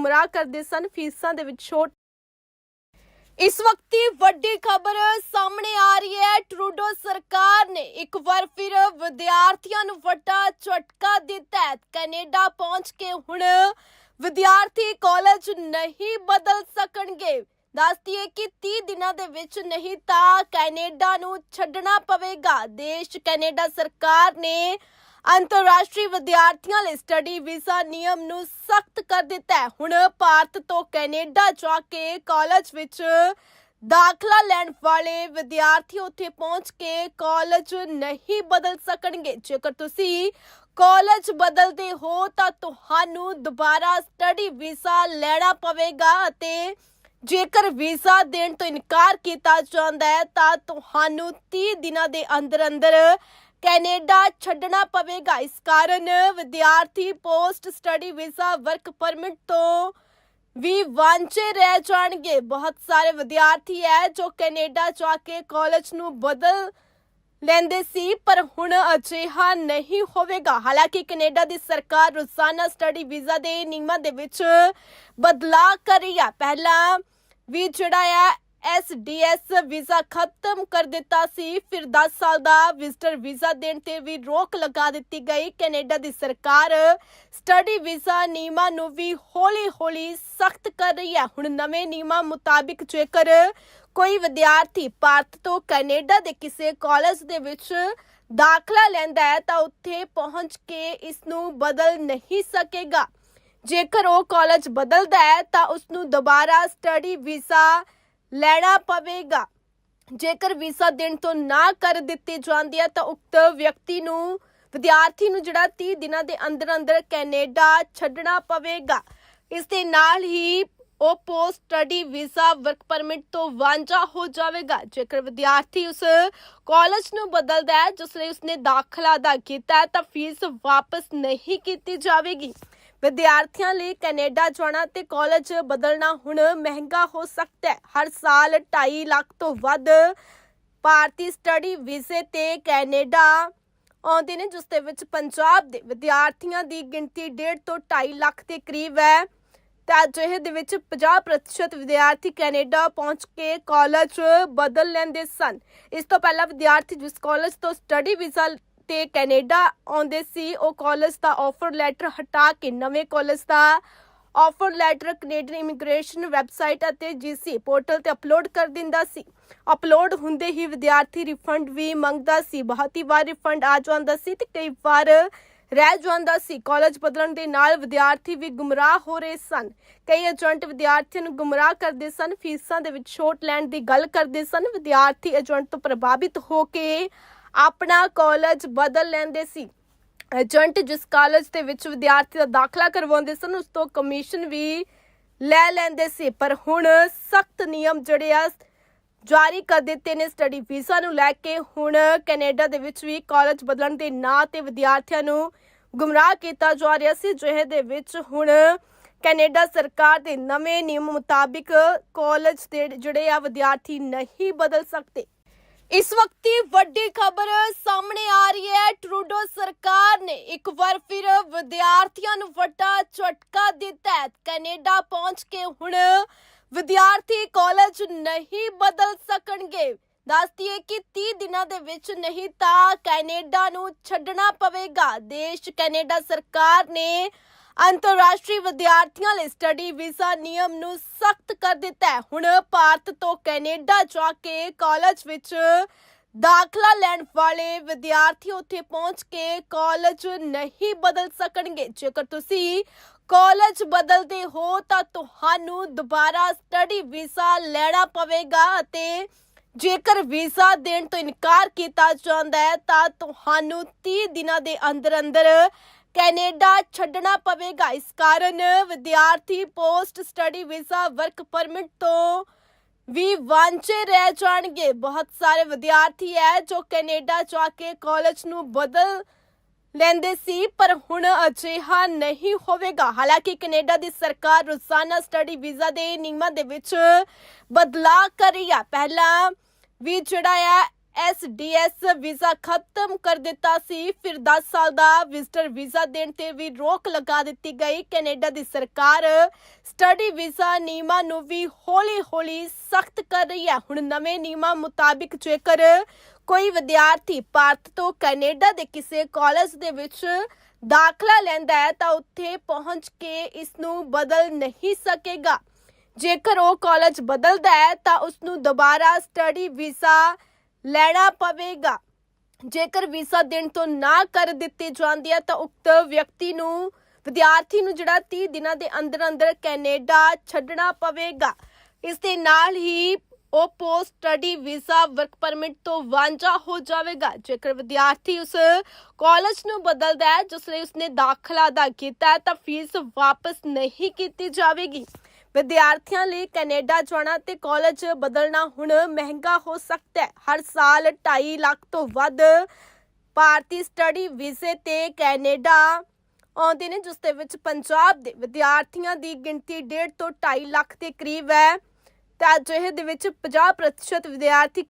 ਗੁੰਮਰਾਹ ਕਰਦੇ ਸਨ, ਫੀਸਾਂ ਦੇ ਵਿੱਚ ਛੋਟ। ਇਸ ਵਕਤ ਵੱਡੀ ਖਬਰ ਸਾਹਮਣੇ ਆ ਰਹੀ ਹੈ। ਟਰੂਡੋ ਸਰਕਾਰ ਨੇ ਇੱਕ ਵਾਰ ਫਿਰ ਵਿਦਿਆਰਥੀਆਂ ਨੂੰ ਵੱਡਾ ਝਟਕਾ ਦਿੱਤਾ ਹੈ। ਕੈਨੇਡਾ ਪਹੁੰਚ ਕੇ ਹੁਣ ਵਿਦਿਆਰਥੀ ਕਾਲਜ ਨਹੀਂ ਬਦਲ ਸਕਣਗੇ। ਦੱਸਦੀ ਹੈ ਕਿ 30 ਦਿਨਾਂ ਦੇ ਵਿੱਚ ਨਹੀਂ ਤਾਂ ਕੈਨੇਡਾ ਨੂੰ ਛੱਡਣਾ ਪਵੇਗਾ। ਦੇਸ਼ ਕੈਨੇਡਾ ਸਰਕਾਰ ਨੇ ਅੰਤਰਰਾਸ਼ਟਰੀ ਵਿਦਿਆਰਥੀਆਂ ਲਈ ਸਟੱਡੀ ਵੀਜ਼ਾ ਨਿਯਮ ਨੂੰ ਸਖਤ ਕਰ ਦਿੱਤਾ ਹੈ। ਹੁਣ ਭਾਰਤ ਤੋਂ ਕੈਨੇਡਾ ਜਾ ਕੇ ਕਾਲਜ ਵਿੱਚ ਦਾਖਲਾ ਲੈਣ ਵਾਲੇ ਵਿਦਿਆਰਥੀ ਉੱਥੇ ਪਹੁੰਚ ਕੇ ਕਾਲਜ ਨਹੀਂ ਬਦਲ ਸਕਣਗੇ। ਜੇਕਰ ਤੁਸੀਂ ਕਾਲਜ ਬਦਲਦੇ ਹੋ ਤਾਂ ਤੁਹਾਨੂੰ ਦੁਬਾਰਾ ਸਟੱਡੀ ਵੀਜ਼ਾ ਲੈਣਾ ਪਵੇਗਾ ਅਤੇ ਜੇਕਰ ਵੀਜ਼ਾ ਦੇਣ ਤੋਂ ਇਨਕਾਰ ਕੀਤਾ ਜਾਂਦਾ ਹੈ ਤਾਂ ਤੁਹਾਨੂੰ 30 ਦਿਨਾਂ ਦੇ ਅੰਦਰ ਅੰਦਰ ਕੈਨੇਡਾ ਛੱਡਣਾ ਪਵੇਗਾ। ਇਸ ਕਾਰਨ ਵਿਦਿਆਰਥੀ post study visa, work permit ਤੋਂ ਵੀ ਵਾਂਝੇ ਰਹਿ ਜਾਣਗੇ। ਬਹੁਤ ਸਾਰੇ ਵਿਦਿਆਰਥੀ ਹੈ ਜੋ ਕੈਨੇਡਾ ਜਾ ਕੇ ਕਾਲਜ ਨੂੰ ਬਦਲ ਲੈਂਦੇ ਸੀ, ਪਰ ਹੁਣ ਅਜਿਹਾ ਨਹੀਂ ਹੋਵੇਗਾ। ਹਾਲਾਂਕਿ ਕੈਨੇਡਾ ਦੀ ਸਰਕਾਰ ਰੋਜ਼ਾਨਾ ਸਟੱਡੀ ਵੀਜ਼ਾ ਦੇ ਨਿਯਮਾਂ ਦੇ ਵਿੱਚ ਬਦਲਾਅ ਕਰ ਰਹੀ ਹੈ ਪਹਿਲਾਂ ਵੀ ਜਿਹੜਾ ਹੈ ਐਸਡੀਐਸ ਵੀਜ਼ਾ ਖਤਮ ਕਰ ਦਿੱਤਾ ਸੀ। ਫਿਰ 10 ਸਾਲ ਦਾ ਵਿਜ਼ਟਰ ਵੀਜ਼ਾ ਦੇਣ ਤੇ ਵੀ ਰੋਕ ਲਗਾ ਦਿੱਤੀ ਗਈ। ਕੈਨੇਡਾ ਦੀ ਸਰਕਾਰ ਸਟੱਡੀ ਵੀਜ਼ਾ ਨਿਯਮਾਂ ਨੂੰ ਵੀ ਹੌਲੀ-ਹੌਲੀ ਸਖਤ ਕਰ ਰਹੀ ਹੈ। ਹੁਣ ਨਵੇਂ ਨਿਯਮਾਂ ਮੁਤਾਬਿਕ ਜੇਕਰ ਕੋਈ ਵਿਦਿਆਰਥੀ ਭਾਰਤ ਤੋਂ ਕੈਨੇਡਾ ਦੇ ਕਿਸੇ ਕਾਲਜ ਦੇ ਵਿੱਚ ਦਾਖਲਾ ਲੈਂਦਾ ਹੈ, ਤਾਂ ਉੱਥੇ ਪਹੁੰਚ ਕੇ ਇਸ ਨੂੰ ਬਦਲ ਨਹੀਂ ਸਕੇਗਾ। ਜੇਕਰ ਉਹ ਕਾਲਜ ਬਦਲਦਾ ਹੈ, ਤਾਂ ਉਸ ਨੂੰ ਦੁਬਾਰਾ ਸਟੱਡੀ ਵੀਜ਼ਾ ਲੈਣਾ ਪਵੇਗਾ। ਜੇਕਰ ਵੀਜ਼ਾ ਦੇਣ ਤੋਂ ਨਾ ਕਰ ਦਿੱਤੀ ਜਾਂਦੀ ਹੈ ਤਾਂ ਉਕਤ ਵਿਅਕਤੀ ਨੂੰ, ਵਿਦਿਆਰਥੀ ਨੂੰ ਜਿਹੜਾ 30 ਦਿਨਾਂ ਦੇ ਅੰਦਰ ਅੰਦਰ ਕੈਨੇਡਾ ਛੱਡਣਾ ਪਵੇਗਾ। ਇਸ ਦੇ ਨਾਲ ਹੀ ਉਹ post study visa, work permit ਤੋਂ ਵਾਂਝਾ ਹੋ ਜਾਵੇਗਾ। ਜੇਕਰ ਵਿਦਿਆਰਥੀ ਉਸ ਕਾਲਜ ਨੂੰ ਬਦਲਦਾ ਹੈ, ਜਿਸ ਲਈ ਉਸਨੇ ਦਾਖਲਾ ਅਦਾ ਕੀਤਾ ਤਾਂ ਫੀਸ ਵਾਪਸ ਨਹੀਂ ਕੀਤੀ ਜਾਵੇਗੀ। ਵਿਦਿਆਰਥੀਆਂ ਲਈ ਕੈਨੇਡਾ ਜਾਣਾ ਤੇ ਕਾਲਜ ਬਦਲਣਾ ਹੁਣ ਮਹਿੰਗਾ ਹੋ ਸਕਦਾ ਹੈ। ਹਰ ਸਾਲ 2.5 ਲੱਖ ਤੋਂ ਵੱਧ ਭਾਰਤੀ ਸਟੱਡੀ ਵੀਜ਼ੇ ਤੇ ਕੈਨੇਡਾ ਆਉਂਦੇ ਨੇ, ਜਿਸ ਦੇ ਵਿੱਚ ਪੰਜਾਬ ਦੇ ਵਿਦਿਆਰਥੀਆਂ ਦੀ ਗਿਣਤੀ 1.5 ਤੋਂ 2.5 ਲੱਖ ਦੇ ਕਰੀਬ ਹੈ। ਤਾਂ ਅਜਿਹੇ ਦੇ ਵਿੱਚ 50% ਵਿਦਿਆਰਥੀ ਕੈਨੇਡਾ ਪਹੁੰਚ ਕੇ ਕਾਲਜ ਬਦਲ ਲੈਂਦੇ ਸਨ। ਇਸ ਤੋਂ ਪਹਿਲਾਂ ਵਿਦਿਆਰਥੀ ਜਿਸ ਕਾਲਜ ਤੋਂ ਸਟੱਡੀ ਵੀਜ਼ਾ ਤੇ ਕੈਨੇਡਾ ਆਉਂਦੇ ਸੀ। ਉਹ ਕਾਲਜ ਦਾ ਆਫਰ ਲੈਟਰ ਹਟਾ ਕੇ ਨਵੇਂ ਕਾਲਜ ਦਾ offer letter Canadian immigration website ਅਤੇ ਜੀਸੀ ਪੋਰਟਲ ਤੇ ਅਪਲੋਡ ਕਰ ਦਿੰਦਾ ਸੀ। ਅਪਲੋਡ ਹੁੰਦੇ ਹੀ ਵਿਦਿਆਰਥੀ ਰਿਫੰਡ ਵੀ ਮੰਗਦਾ ਸੀ। ਬਹੁਤ ਹੀ ਵਾਰ ਰਿਫੰਡ ਆ ਜਾਂਦਾ ਸੀ ਤੇ ਕਈ ਵਾਰ ਰਹਿ ਜਾਂਦਾ ਸੀ। ਕਾਲਜ ਬਦਲਣ ਦੇ ਨਾਲ ਵਿਦਿਆਰਥੀ ਵੀ ਗੁੰਮਰਾਹ ਹੋ ਰਹੇ ਸਨ। ਕਈ ਏਜੰਟ ਵਿਦਿਆਰਥੀਆਂ ਨੂੰ ਗੁੰਮਰਾਹ ਕਰਦੇ ਸਨ। ਫੀਸਾਂ ਦੇ ਵਿੱਚ ਛੋਟ ਲੈਣ ਦੀ ਗੱਲ ਕਰਦੇ ਸਨ। ਵਿਦਿਆਰਥੀ ਏਜੰਟ ਤੋਂ ਪ੍ਰਭਾਵਿਤ ਹੋ ਕੇ ਆਪਣਾ ਕਾਲਜ ਬਦਲ ਲੈਂਦੇ ਸੀ। ਏਜੰਟ ਜਿਸ ਕਾਲਜ ਦੇ ਵਿੱਚ ਵਿਦਿਆਰਥੀ ਦਾ ਦਾਖਲਾ ਕਰਵਾਉਂਦੇ ਸਨ, ਉਸ ਤੋਂ ਕਮਿਸ਼ਨ ਵੀ ਲੈ ਲੈਂਦੇ ਸੀ। ਪਰ ਹੁਣ ਸਖਤ ਨਿਯਮ ਜਿਹੜੇ ਆ, ਜਾਰੀ ਕਰ ਦਿੱਤੇ ਨੇ ਸਟੱਡੀ ਵੀਜ਼ਾ ਨੂੰ ਲੈ ਕੇ। ਹੁਣ ਕੈਨੇਡਾ ਦੇ ਵਿੱਚ ਵੀ ਕਾਲਜ ਬਦਲਣ ਦੇ ਨਾਂ ਤੇ ਵਿਦਿਆਰਥੀਆਂ ਨੂੰ ਗੁੰਮਰਾਹ ਕੀਤਾ ਜਾ ਰਿਹਾ ਸੀ ਜਿਹੇ ਦੇ ਵਿੱਚ ਹੁਣ ਕੈਨੇਡਾ ਸਰਕਾਰ ਦੇ ਨਵੇਂ ਨਿਯਮ ਮੁਤਾਬਿਕ ਕਾਲਜ ਦੇ ਜਿਹੜੇ ਆ ਵਿਦਿਆਰਥੀ ਨਹੀਂ ਬਦਲ ਸਕਦੇ। ਇਸ ਵਕਤ ਦੀ ਵੱਡੀ ਖਬਰ ਸਾਹਮਣੇ ਆ ਰਹੀ ਹੈ। ਟਰੂਡੋ ਸਰਕਾਰ ਨੇ ਇੱਕ ਵਾਰ ਫਿਰ ਵਿਦਿਆਰਥੀਆਂ ਨੂੰ ਵੱਡਾ ਝਟਕਾ ਦਿੱਤਾ ਹੈ। ਕੈਨੇਡਾ ਪਹੁੰਚ ਕੇ ਹੁਣ ਵਿਦਿਆਰਥੀ ਕਾਲਜ ਨਹੀਂ ਬਦਲ ਸਕਣਗੇ। ਦੱਸਦੀ ਹੈ ਕਿ 30 ਦਿਨਾਂ ਦੇ ਵਿੱਚ ਨਹੀਂ ਤਾਂ ਕੈਨੇਡਾ ਨੂੰ ਛੱਡਣਾ ਪਵੇਗਾ। ਦੇਸ਼ ਕੈਨੇਡਾ ਸਰਕਾਰ ਨੇ ਅੰਤਰਰਾਸ਼ਟਰੀ ਵਿਦਿਆਰਥੀਆਂ ਲਈ ਸਟੱਡੀ ਵੀਜ਼ਾ ਨਿਯਮ ਨੂੰ ਸਖਤ ਕਰ ਦਿੱਤਾ ਹੈ। ਹੁਣ ਭਾਰਤ ਤੋਂ ਕੈਨੇਡਾ ਜਾ ਕੇ ਕਾਲਜ ਵਿੱਚ ਦਾਖਲਾ ਲੈਣ ਵਾਲੇ ਵਿਦਿਆਰਥੀ ਉੱਥੇ ਪਹੁੰਚ ਕੇ ਕਾਲਜ ਨਹੀਂ ਬਦਲ ਸਕਣਗੇ। ਜੇਕਰ ਤੁਸੀਂ ਕਾਲਜ ਬਦਲਦੇ ਹੋ ਤਾਂ ਤੁਹਾਨੂੰ ਦੁਬਾਰਾ ਸਟੱਡੀ ਵੀਜ਼ਾ ਲੈਣਾ ਪਵੇਗਾ ਅਤੇ ਜੇਕਰ ਵੀਜ਼ਾ ਦੇਣ ਤੋਂ ਇਨਕਾਰ ਕੀਤਾ ਜਾਂਦਾ ਹੈ ਤਾਂ ਤੁਹਾਨੂੰ 30 ਦਿਨਾਂ ਦੇ ਅੰਦਰ ਅੰਦਰ ਕੈਨੇਡਾ ਛੱਡਣਾ ਪਵੇਗਾ। ਇਸ ਕਾਰਨ ਵਿਦਿਆਰਥੀ post study visa, work permit ਤੋਂ ਵੀ ਵਾਂਝੇ ਰਹਿ ਜਾਣਗੇ। ਬਹੁਤ ਸਾਰੇ ਵਿਦਿਆਰਥੀ ਹੈ ਜੋ ਕੈਨੇਡਾ ਜਾ ਕੇ ਕਾਲਜ ਨੂੰ ਬਦਲ ਲੈਂਦੇ ਸੀ, ਪਰ ਹੁਣ ਅਜਿਹਾ ਨਹੀਂ ਹੋਵੇਗਾ। ਹਾਲਾਂਕਿ ਕੈਨੇਡਾ ਦੀ ਸਰਕਾਰ ਰੋਜ਼ਾਨਾ ਸਟੱਡੀ ਵੀਜ਼ਾ ਦੇ ਨਿਯਮਾਂ ਦੇ ਵਿੱਚ ਬਦਲਾਅ ਕਰ ਰਹੀ ਹੈ ਪਹਿਲਾਂ ਵੀ ਜਿਹੜਾ ਹੈ ਐਸਡੀਐਸ ਵੀਜ਼ਾ ਖਤਮ ਕਰ ਦਿੱਤਾ ਸੀ। ਫਿਰ 10 ਸਾਲ ਦਾ ਵਿਜ਼ਟਰ ਵੀਜ਼ਾ ਦੇਣ ਤੇ ਵੀ ਰੋਕ ਲਗਾ ਦਿੱਤੀ ਗਈ। ਕੈਨੇਡਾ ਦੀ ਸਰਕਾਰ ਸਟੱਡੀ ਵੀਜ਼ਾ ਨਿਯਮਾਂ ਨੂੰ ਵੀ ਹੌਲੀ-ਹੌਲੀ ਸਖਤ ਕਰ ਰਹੀ ਹੈ। ਹੁਣ ਨਵੇਂ ਨਿਯਮਾਂ ਮੁਤਾਬਿਕ ਜੇਕਰ ਕੋਈ ਵਿਦਿਆਰਥੀ ਭਾਰਤ ਤੋਂ ਕੈਨੇਡਾ ਦੇ ਕਿਸੇ ਕਾਲਜ ਦੇ ਵਿੱਚ ਦਾਖਲਾ ਲੈਂਦਾ ਹੈ, ਤਾਂ ਉੱਥੇ ਪਹੁੰਚ ਕੇ ਇਸ ਨੂੰ ਬਦਲ ਨਹੀਂ ਸਕੇਗਾ। ਜੇਕਰ ਉਹ ਕਾਲਜ ਬਦਲਦਾ ਹੈ, ਤਾਂ ਉਸ ਨੂੰ ਦੁਬਾਰਾ ਸਟੱਡੀ ਵੀਜ਼ਾ ਲੈਣਾ ਪਵੇਗਾ। ਜੇਕਰ ਵੀਜ਼ਾ ਦੇਣ ਤੋਂ ਨਾ ਕਰ ਦਿੱਤੀ ਜਾਂਦੀ ਹੈ ਤਾਂ ਉਕਤ ਵਿਅਕਤੀ ਨੂੰ, ਵਿਦਿਆਰਥੀ ਨੂੰ ਜਿਹੜਾ 30 ਦਿਨਾਂ ਦੇ ਅੰਦਰ ਅੰਦਰ ਕੈਨੇਡਾ ਛੱਡਣਾ ਪਵੇਗਾ। ਇਸ ਦੇ ਨਾਲ ਹੀ ਉਹ post study visa, work permit ਤੋਂ ਵਾਂਝਾ ਹੋ ਜਾਵੇਗਾ। ਜੇਕਰ ਵਿਦਿਆਰਥੀ ਉਸ ਕਾਲਜ ਨੂੰ ਬਦਲਦਾ ਹੈ, ਜਿਸ ਲਈ ਉਸਨੇ ਦਾਖਲਾ ਅਦਾ ਕੀਤਾ ਹੈ, ਤਾਂ ਫੀਸ ਵਾਪਸ ਨਹੀਂ ਕੀਤੀ ਜਾਵੇਗੀ। ਵਿਦਿਆਰਥੀਆਂ ਲਈ ਕੈਨੇਡਾ ਜਾਣਾ ਤੇ ਕਾਲਜ ਬਦਲਣਾ ਹੁਣ ਮਹਿੰਗਾ ਹੋ ਸਕਦਾ ਹੈ। ਹਰ ਸਾਲ 2.5 ਲੱਖ ਤੋਂ ਵੱਧ ਭਾਰਤੀ ਸਟੱਡੀ ਵੀਜ਼ੇ ਤੇ ਕੈਨੇਡਾ ਆਉਂਦੇ ਨੇ, ਜਿਸ ਦੇ ਵਿੱਚ ਪੰਜਾਬ ਦੇ ਵਿਦਿਆਰਥੀਆਂ ਦੀ ਗਿਣਤੀ 1.5 ਤੋਂ 2.5 ਲੱਖ ਦੇ ਕਰੀਬ ਹੈ। ਤਾਂ ਅਜਿਹੇ ਦੇ ਵਿੱਚ 50% ਵਿਦਿਆਰਥੀ